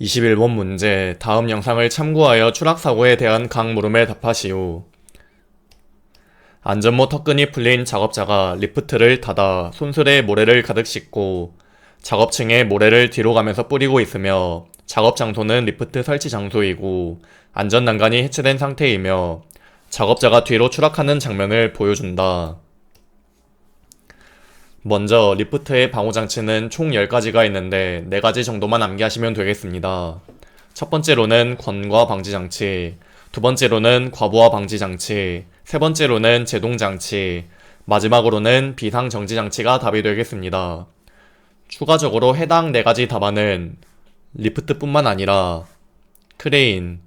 21번 문제, 다음 영상을 참고하여 추락사고에 대한 각 물음에 답하시오. 안전모 턱끈이 풀린 작업자가 리프트를 닫아 손수레에 모래를 가득 싣고 작업층에 모래를 뒤로 가면서 뿌리고 있으며 작업 장소는 리프트 설치 장소이고 안전 난간이 해체된 상태이며 작업자가 뒤로 추락하는 장면을 보여준다. 먼저 리프트의 방호 장치는 총 10가지가 있는데 4가지 정도만 암기하시면 되겠습니다. 첫 번째로는 권과 방지 장치, 두 번째로는 과부하 방지 장치, 세 번째로는 제동 장치, 마지막으로는 비상 정지 장치가 답이 되겠습니다. 추가적으로 해당 4가지 답안은 리프트뿐만 아니라 크레인,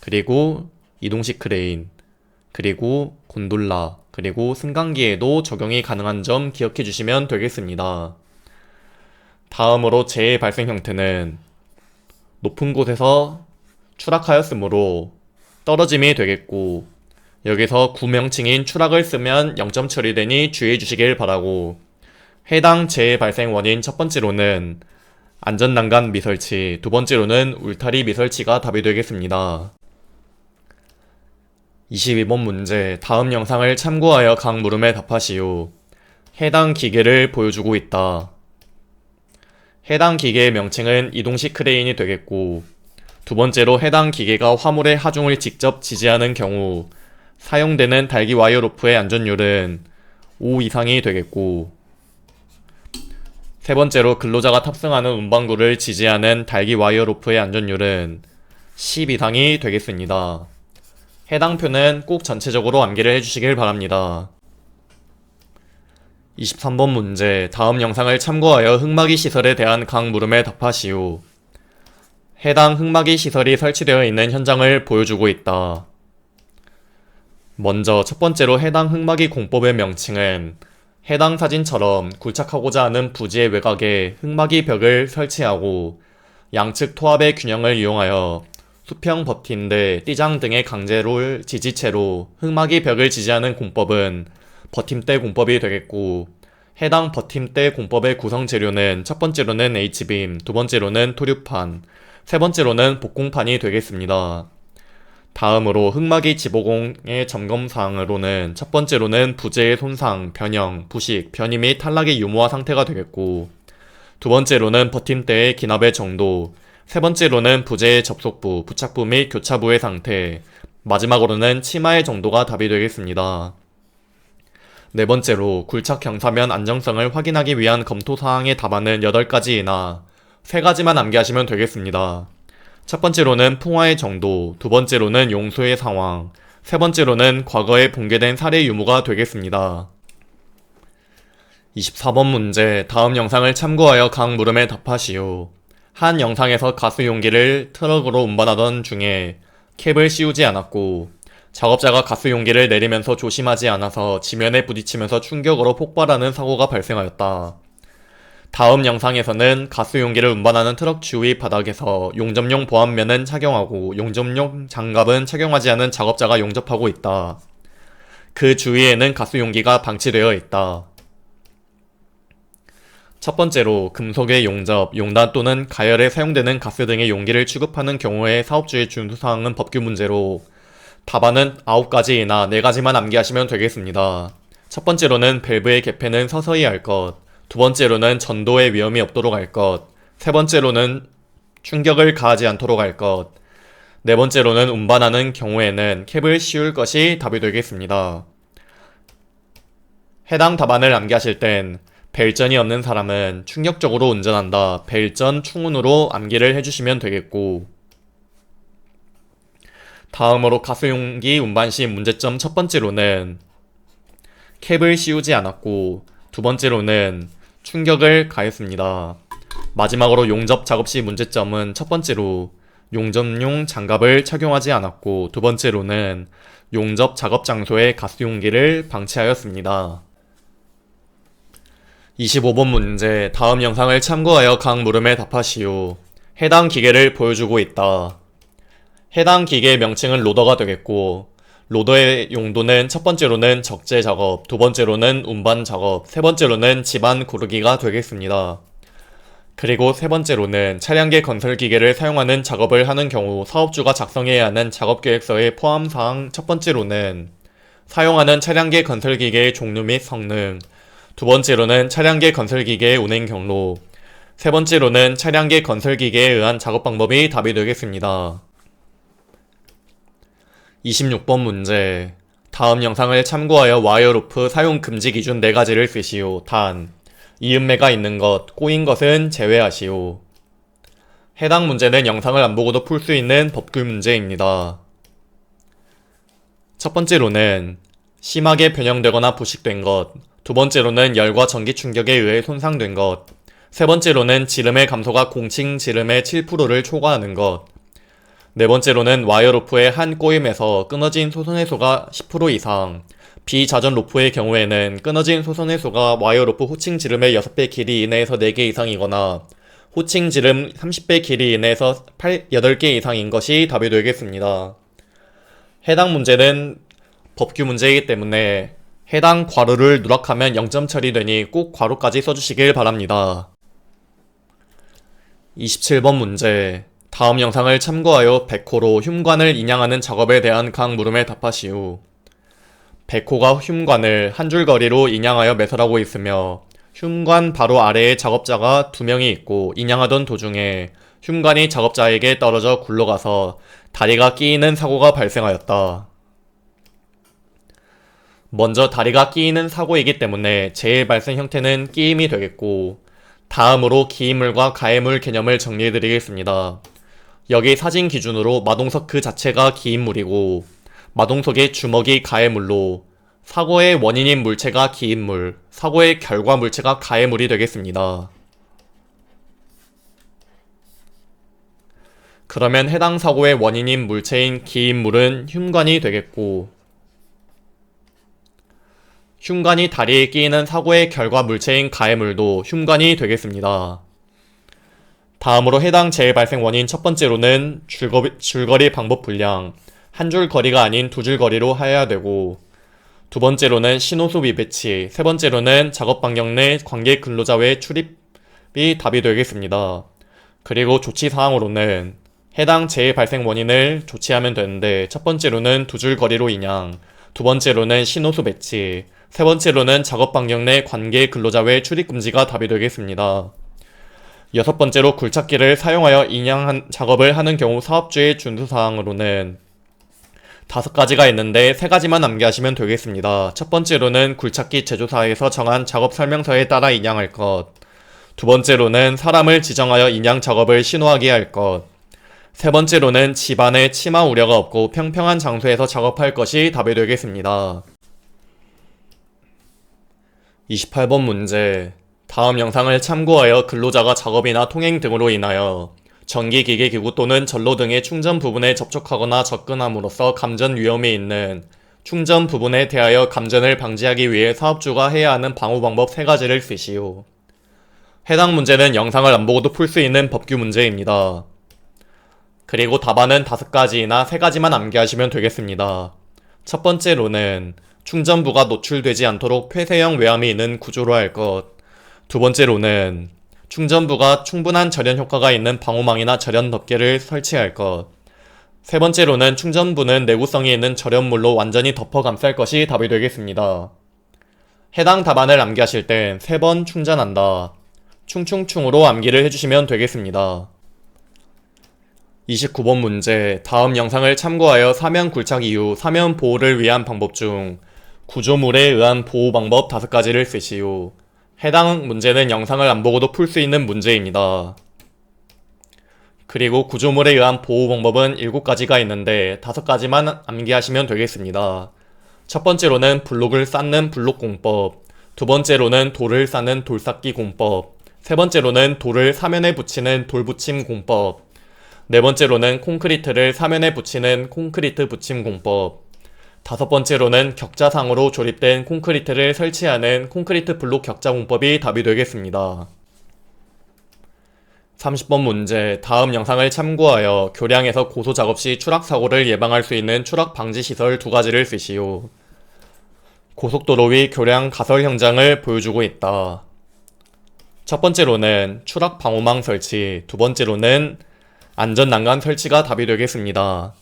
그리고 이동식 크레인, 그리고 곤돌라, 그리고 승강기에도 적용이 가능한 점 기억해 주시면 되겠습니다. 다음으로 재해 발생 형태는 높은 곳에서 추락하였으므로 떨어짐이 되겠고 여기서 구명칭인 추락을 쓰면 0점 처리되니 주의해 주시길 바라고 해당 재해 발생 원인 첫 번째로는 안전난간 미설치, 두 번째로는 울타리 미설치가 답이 되겠습니다. 22번 문제, 다음 영상을 참고하여 각 물음에 답하시오. 해당 기계를 보여주고 있다. 해당 기계의 명칭은 이동식 크레인이 되겠고, 두 번째로 해당 기계가 화물의 하중을 직접 지지하는 경우, 사용되는 달기 와이어 로프의 안전율은 5 이상이 되겠고, 세 번째로 근로자가 탑승하는 운반구를 지지하는 달기 와이어 로프의 안전율은 10 이상이 되겠습니다. 해당 표는 꼭 전체적으로 암기를 해주시길 바랍니다. 23번 문제, 다음 영상을 참고하여 흑마기 시설에 대한 각 물음에 답하시오. 해당 흑마기 시설이 설치되어 있는 현장을 보여주고 있다. 먼저 첫 번째로 해당 흑마기 공법의 명칭은 해당 사진처럼 굴착하고자 하는 부지의 외곽에 흑마기 벽을 설치하고 양측 토합의 균형을 이용하여 수평 버팀대, 띠장 등의 강제롤 지지체로 흑마기 벽을 지지하는 공법은 버팀대 공법이 되겠고 해당 버팀대 공법의 구성 재료는 첫 번째로는 H빔, 두 번째로는 토류판, 세 번째로는 복공판이 되겠습니다. 다음으로 흑마기 지보공의 점검 사항으로는 첫 번째로는 부재의 손상, 변형, 부식, 변이 및 탈락의 유무화 상태가 되겠고 두 번째로는 버팀대의 기납의 정도, 세 번째로는 부재의 접속부, 부착부 및 교차부의 상태, 마지막으로는 치마의 정도가 답이 되겠습니다. 네 번째로 굴착 경사면 안정성을 확인하기 위한 검토 사항의 답안은 8가지이나 3가지만 암기하시면 되겠습니다. 첫 번째로는 풍화의 정도, 두 번째로는 용수의 상황, 세 번째로는 과거에 붕괴된 사례 유무가 되겠습니다. 24번 문제, 다음 영상을 참고하여 각 물음에 답하시오. 한 영상에서 가스 용기를 트럭으로 운반하던 중에 캡을 씌우지 않았고 작업자가 가스 용기를 내리면서 조심하지 않아서 지면에 부딪히면서 충격으로 폭발하는 사고가 발생하였다. 다음 영상에서는 가스 용기를 운반하는 트럭 주위 바닥에서 용접용 보안면은 착용하고 용접용 장갑은 착용하지 않은 작업자가 용접하고 있다. 그 주위에는 가스 용기가 방치되어 있다. 첫 번째로 금속의 용접, 용단 또는 가열에 사용되는 가스 등의 용기를 취급하는 경우의 사업주의 준수사항은 법규 문제로 답안은 9가지이나 4가지만 암기하시면 되겠습니다. 첫 번째로는 밸브의 개폐는 서서히 할 것, 두 번째로는 전도의 위험이 없도록 할 것, 세 번째로는 충격을 가하지 않도록 할 것, 네 번째로는 운반하는 경우에는 캡을 씌울 것이 답이 되겠습니다. 해당 답안을 암기하실 땐 벨전이 없는 사람은 충격적으로 운전한다. 벨전 충운으로 암기를 해주시면 되겠고 다음으로 가스용기 운반 시 문제점 첫 번째로는 캡을 씌우지 않았고 두 번째로는 충격을 가했습니다. 마지막으로 용접 작업 시 문제점은 첫 번째로 용접용 장갑을 착용하지 않았고 두 번째로는 용접 작업 장소에 가스 용기를 방치하였습니다. 25번 문제 다음 영상을 참고하여 각 물음에 답하시오. 해당 기계를 보여주고 있다. 해당 기계의 명칭은 로더가 되겠고 로더의 용도는 첫 번째로는 적재 작업, 두 번째로는 운반 작업, 세 번째로는 집안 고르기가 되겠습니다. 그리고 세 번째로는 차량계 건설 기계를 사용하는 작업을 하는 경우 사업주가 작성해야 하는 작업 계획서의 포함 사항 첫 번째로는 사용하는 차량계 건설 기계의 종류 및 성능 두 번째로는 차량계 건설 기계의 운행 경로 세 번째로는 차량계 건설 기계에 의한 작업 방법이 답이 되겠습니다. 26번 문제 다음 영상을 참고하여 와이어루프 사용 금지 기준 4가지를 쓰시오. 단, 이음매가 있는 것, 꼬인 것은 제외하시오. 해당 문제는 영상을 안 보고도 풀 수 있는 법규 문제입니다. 첫 번째로는 심하게 변형되거나 부식된 것, 두 번째로는 열과 전기 충격에 의해 손상된 것, 세 번째로는 지름의 감소가 공칭 지름의 7%를 초과하는 것, 네 번째로는 와이어 로프의 한 꼬임에서 끊어진 소선 해소가 10% 이상, 비자전 로프의 경우에는 끊어진 소선 해소가 와이어 로프 호칭 지름의 6배 길이 이내에서 4개 이상이거나 호칭 지름 30배 길이 이내에서 8, 8개 이상인 것이 답이 되겠습니다. 해당 문제는 법규 문제이기 때문에 해당 괄호를 누락하면 0점 처리되니 꼭 괄호까지 써주시길 바랍니다. 27번 문제 다음 영상을 참고하여 백호로 흉관을 인양하는 작업에 대한 각 물음에 답하시오. 백호가 흉관을 한 줄 거리로 인양하여 매설하고 있으며 흉관 바로 아래에 작업자가 두 명이 있고 인양하던 도중에 흉관이 작업자에게 떨어져 굴러가서 다리가 끼이는 사고가 발생하였다. 먼저 다리가 끼이는 사고이기 때문에 제일 발생 형태는 끼임이 되겠고 다음으로 기인물과 가해물 개념을 정리해드리겠습니다. 여기 사진 기준으로 마동석 그 자체가 기인물이고 마동석의 주먹이 가해물로 사고의 원인인 물체가 기인물, 사고의 결과 물체가 가해물이 되겠습니다. 그러면 해당 사고의 원인인 물체인 기인물은 흉관이 되겠고 흉관이 다리에 끼이는 사고의 결과 물체인 가해물도 흉관이 되겠습니다. 다음으로 해당 재해 발생 원인 첫 번째로는 줄거리, 줄거 리 방법 불량, 한 줄 거리가 아닌 두 줄 거리로 하여야 되고, 두 번째로는 신호수 미배치, 세 번째로는 작업 반경 내 관계 근로자 외 출입이 답이 되겠습니다. 그리고 조치 사항으로는 해당 재해 발생 원인을 조치하면 되는데, 첫 번째로는 두 줄 거리로 인양, 두 번째로는 신호수 배치, 세 번째로는 작업 반경 내 관계 근로자 외 출입 금지가 답이 되겠습니다. 여섯 번째로 굴착기를 사용하여 인양 작업을 하는 경우 사업주의 준수사항으로는 다섯 가지가 있는데 세 가지만 암기하시면 되겠습니다. 첫 번째로는 굴착기 제조사에서 정한 작업 설명서에 따라 인양할 것. 두 번째로는 사람을 지정하여 인양 작업을 신호하게 할 것. 세 번째로는 집안에 치마 우려가 없고 평평한 장소에서 작업할 것이 답이 되겠습니다. 28번 문제. 다음 영상을 참고하여 근로자가 작업이나 통행 등으로 인하여 전기기계 기구 또는 전로 등의 충전 부분에 접촉하거나 접근함으로써 감전 위험이 있는 충전 부분에 대하여 감전을 방지하기 위해 사업주가 해야 하는 방호 방법 3가지를 쓰시오. 해당 문제는 영상을 안 보고도 풀 수 있는 법규 문제입니다. 그리고 답안은 5가지나 3가지만 암기하시면 되겠습니다. 첫 번째로는 충전부가 노출되지 않도록 폐쇄형 외암이 있는 구조로 할 것. 두 번째로는 충전부가 충분한 절연 효과가 있는 방호망이나 절연 덮개를 설치할 것. 세 번째로는 충전부는 내구성이 있는 절연물로 완전히 덮어 감쌀 것이 답이 되겠습니다. 해당 답안을 암기하실 땐 세 번 충전한다. 충충충으로 암기를 해주시면 되겠습니다. 29번 문제. 다음 영상을 참고하여 사면 굴착 이후 사면 보호를 위한 방법 중 구조물에 의한 보호 방법 5가지를 쓰시오. 해당 문제는 영상을 안 보고도 풀 수 있는 문제입니다. 그리고 구조물에 의한 보호 방법은 7가지가 있는데 5가지만 암기하시면 되겠습니다. 첫 번째로는 블록을 쌓는 블록 공법, 두 번째로는 돌을 쌓는 돌 쌓기 공법, 세 번째로는 돌을 사면에 붙이는 돌 붙임 공법, 네 번째로는 콘크리트를 사면에 붙이는 콘크리트 붙임 공법, 다섯 번째로는 격자상으로 조립된 콘크리트를 설치하는 콘크리트 블록 격자 공법이 답이 되겠습니다. 30번 문제 다음 영상을 참고하여 교량에서 고소 작업 시 추락 사고를 예방할 수 있는 추락 방지 시설 두 가지를 쓰시오. 고속도로 위 교량 가설 현장을 보여주고 있다. 첫 번째로는 추락 방호망 설치, 두 번째로는 안전 난간 설치가 답이 되겠습니다.